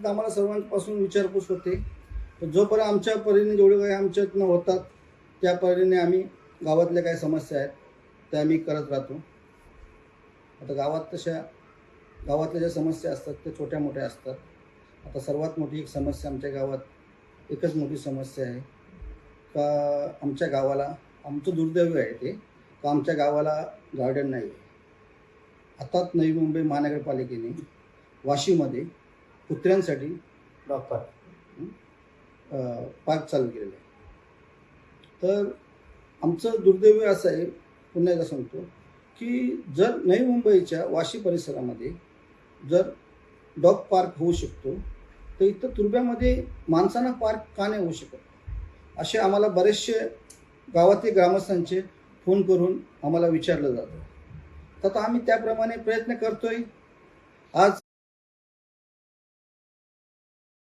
आम्हाला सर्वांपासून विचारपूस होते. जोपर्यंत आमच्या परीने जेवढे काही आमच्यातनं होतात त्या परीने आम्ही गावातल्या काही समस्या आहेत त्या आम्ही करत राहतो. आता गावात तशा गावातल्या ज्या समस्या असतात त्या छोट्या मोठ्या असतात. आता सर्वात मोठी एक समस्या आमच्या गावात एकच मोठी समस्या आहे. का आमच्या गावाला आमचं दुर्दैव आहे ते का आमच्या गावाला गार्डन नाही आहे आताच नवी मुंबई महानगरपालिकेने वाशीमध्ये कुत्र्यांसाठी डॉक्टर अ, पार्क चालू केलेलं आहे. तर आमचं दुर्दैव असं आहे पुन्हा एकदा सांगतो की जर नवी मुंबईच्या वाशी परिसरामध्ये जर डॉग पार्क होऊ शकतो तर इथं तुर्ब्यामध्ये माणसांना पार्क का नाही होऊ शकत? असे आम्हाला बरेचसे गावातील ग्रामस्थांचे फोन करून आम्हाला विचारलं जातं. तर आता आम्ही त्याप्रमाणे प्रयत्न करतोय. आज